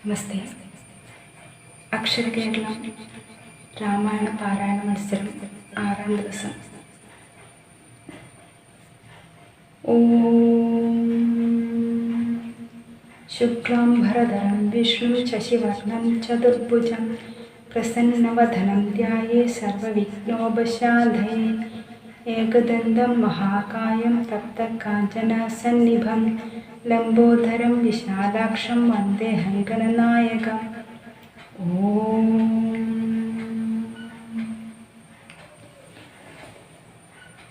നമസ്തേ അക്ഷര കേരളം രാമായണ പാരായണ മത്സരം ആറാം ദിവസം ഓം ശുക്ലാം ഭരതരം വിഷ്ണു ശശിവർണം ചതുർഭുജം പ്രസന്നവധനം ധ്യായേ സർവവിഘ്നോപശാന്തയേ ഏകദന്തം മഹാകായം തപ്തകാഞ്ചനസന്നിഭം ലംബോദരം വിശാലാക്ഷം വന്ദേ ഗണനായകം ഓം.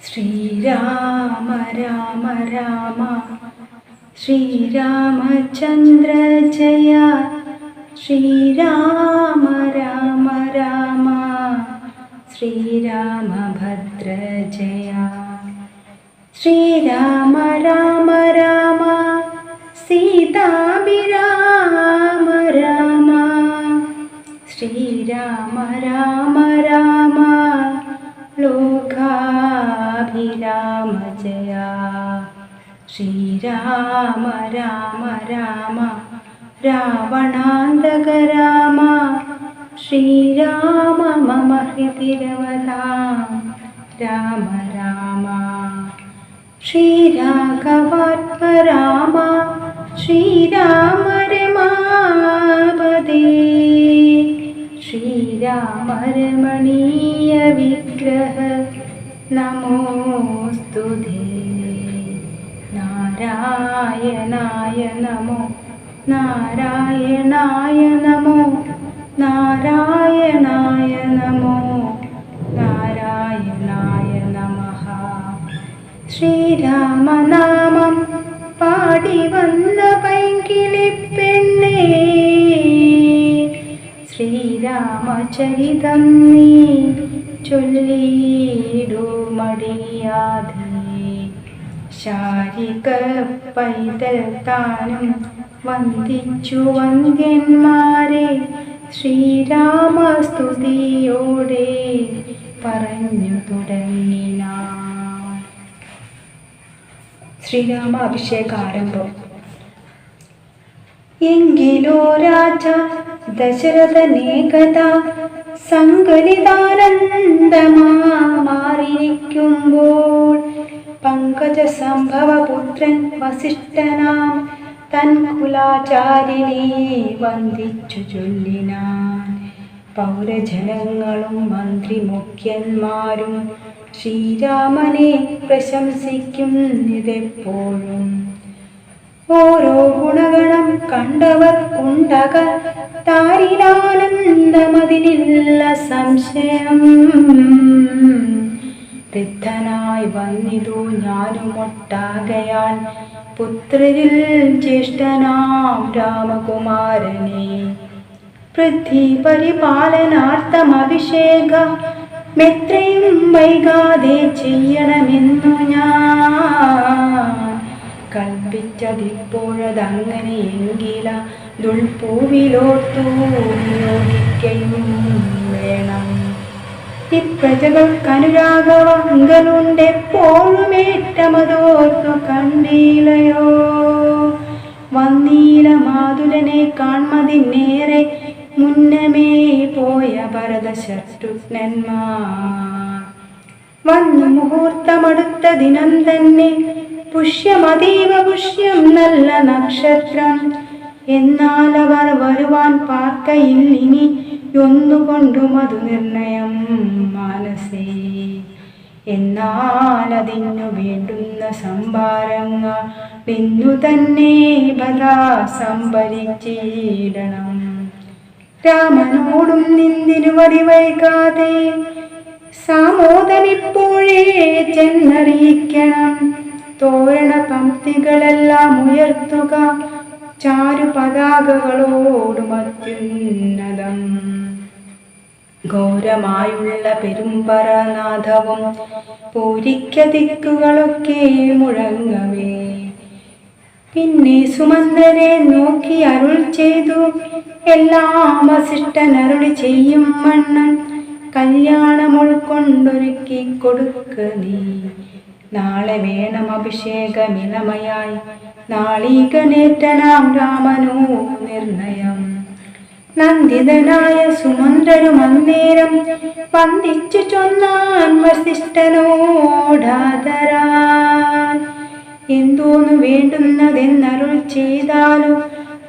ശ്രീരാമ രാമ രാമ. ശ്രീരാമചന്ദ്ര ജയ. ശ്രീരാമ രാമ രാമ. ശ്രീരാമഭദ്ര ജയ. ശ്രീരാമ राम राम लोकाभिराम जया। श्रीराम राम राम रावणान्तक राम श्रीराम मम हृदिवता राम राम श्रीराघवात्म राम श्रीराम रमावदे രമാപദേ ശ്രീരാമ രമണീയ വിഗ്രഹ നമോസ്തു നാരായണായ നമോ. നാരായണായ നമോ. നാരായണായ നമോ. നാരായണായ നമ. ശ്രീരാമനാമം പാടി വന്ന ശ്രീരാമചരിതം നീ ചൊല്ലിയിടുമടിയാതെ. ശാരിക പൈതൽ താനും വന്ദിച്ചു വന്ദ്യന്മാരെ ശ്രീരാമസ്തുതിയോടെ പറഞ്ഞു തുടങ്ങിനാൻ ശ്രീരാമ അഭിഷേക ആരംഭം എങ്കിലോ രാജ ദശരഥനേകത സങ്കലിതാനന്ദമാറിയിരിക്കുമ്പോൾ പങ്കജ സംഭവ പുത്രൻ വസിഷ്ഠനാം തൻ കുലാചാരിനെ വന്ദിച്ചു ചൊല്ലിനാൻ. പൗരജനങ്ങളും മന്ത്രി മുഖ്യന്മാരും ശ്രീരാമനെ പ്രശംസിക്കുന്നിതെപ്പോഴും ഓരോ ഗുണഗണം കണ്ടവർ കുണ്ടക താരിലാനന്ദമതിനില്ല സംശയം. വൃദ്ധനായി വന്നിതു ഞാനുമൊട്ടാകയാൽ. പുത്രരിൽ ജ്യേഷ്ഠനാം രാമകുമാരനെ. പൃഥ്വി പരിപാലനാർത്ഥമഭിഷേക മെത്രയും വൈകാതെ ചെയ്യണമെന്നു ഞാൻ. കൽപ്പിച്ചതിപ്പോഴതങ്ങനെയെങ്കില ദുൾപൂവിലോർത്തു നിയോഗിക്കയും വേണം. ഇപ്രജകൾക്കനുരാഗവങ്കലുണ്ടെപ്പോഴുമേറ്റമതോർത്തു കണ്ടീലയോ വന്നീല മാതുലനെ കാൺമതിനേറെ മുന്നമേ പോയ ഭരത ശത്രുഘ്നന്മാർ വന്നു മുഹൂർത്തമടുത്ത ദിനം തന്നെ പുഷ്യമതീവ പുഷ്യം നല്ല നക്ഷത്രം. എന്നാൽ അവർ വരുവാൻ പാർക്കയിൽ ഇനി ഒന്നുകൊണ്ടും അത് നിർണയം മനസ്സേ എന്നാൽ അതിനു വേണ്ടുന്ന സംഭാരങ്ങ നിന്നു തന്നെ ബദാ സംഭരിച്ചിടണം. രാമനോടും നിന്തിനു വടി വൈകാതെ സാമോദമിപ്പോഴേ ചെന്നറിയിക്കണം. തോരണ പംക്തികളെല്ലാം ഉയർത്തുക. ചാരു പതാകകളോട് മറ്റുന്നതം ഘോരമായുള്ള പെരുമ്പറനാഥവും പൂരിക്ക ദിക്കുകളൊക്കെ മുഴങ്ങവേ. പിന്നെ സുമന്ദരെ നോക്കി അരുൾ ചെയ്തു. എല്ലാം അസിഷ്ടൻ അരുളി ചെയ്യും മണ്ണൻ. കല്യാണം ഉൾക്കൊണ്ടൊരുക്കി കൊടുക്ക നീ. നാളെ വേണം അഭിഷേകമിളമയായി നാളീകനേറ്റനാം രാമനോ നിർണയം. നന്ദിതനായ സുമന്ദരു അന്നേരം വന്ദിച്ചു ചൊന്നാൻ വസിഷ്ഠനോടാതരാൻ എന്തോന്നു വേണ്ടുന്നതെന്നരുൾ ചെയ്താലോ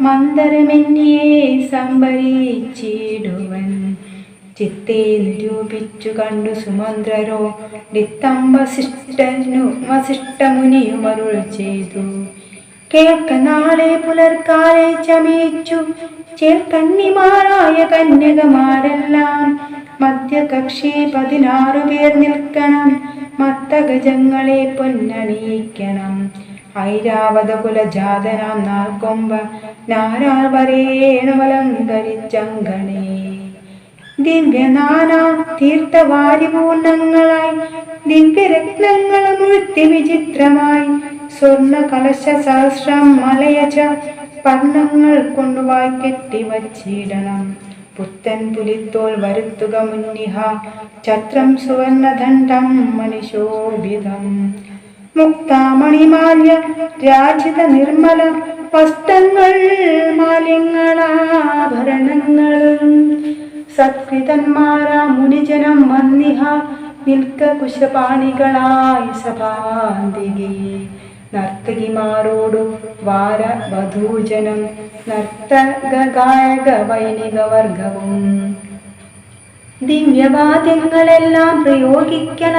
മന്ദരമെന്നിയെ സംഭരിച്ചിടുവൻ. ചിത്തെ നിരൂപിച്ചു കണ്ടു സുമന്ത്രരോ ഡിത്തം വസിഷ്ഠനു വസിഷ്ഠമുനിയുമരുൾ ചെയ്തു. കേൾക്ക നാളെ പുലർക്കാലെ ചമയിച്ചു. ചേർക്കന്നിമാരായ കന്യകമാരെല്ലാം മധ്യകക്ഷി പതിനാറു പേർ നിൽക്കണം. മത്തഗജങ്ങളെ പൊന്നണിയിക്കണം. ഐരാവത കുലജാതനാം നാൽക്കൊമ്പ നാരാൾ വരേണുമലങ്കരിച്ചങ്കണേ ദിവ്യനാനാ തീർത്ഥവാരിപൂർണങ്ങളായി ദിവ്യരത്നങ്ങളും വൃത്തിവിചിത്രമായി. സ്വർണ കലശ സഹസ്രം മലയച്ച പർണങ്ങൾ കൊണ്ടുവായി കെട്ടി വച്ചിടണം പുത്തൻ പുലിത്തോൽ വരുത്തുക മുന്നിഹ ചത്രം സുവർണദണ്ഡം മണിശോഭിതം മുക്താമണിമാല്യ രാജിത നിർമ്മല വസ്ത്രങ്ങൾ മാലിങ്ങളാഭരണങ്ങളും സത്കൃതന്മാരാ മുനിജനം വന്നിഹ നിൽക്ക കുശപാണികളായി സഭാന്തികി. നർത്തകിമാരോടു വാര വധൂജനം നർത്തക ഗായക വൈനിക വർഗവും ദിവ്യവാദ്യങ്ങളെല്ലാം പ്രയോഗിക്കണ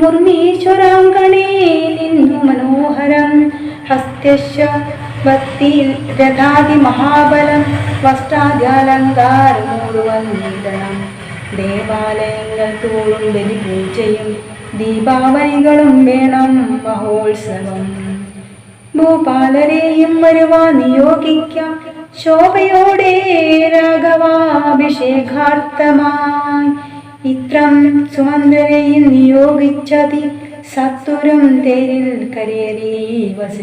മുർമീശ്വരാങ്കണേ നിന്നു മനോഹരം ഹസ്ത്യശ ഭക്തി രഥാതി മഹാബലം നീതണം ദേവാലയങ്ങൾ തോറും ബലിപൂജയും ദീപാവലികളും വേണം മഹോത്സവം. ഭൂപാലരെയും വരുവാൻ നിയോഗിക്കാം ശോഭയോടെ രാഘവാഭിഷേകാർത്ഥമായി. ഇത്രം സുമന്ത്രരെയും നിയോഗിച്ചതി സത്വരം തേരിൽ കരേറി വസി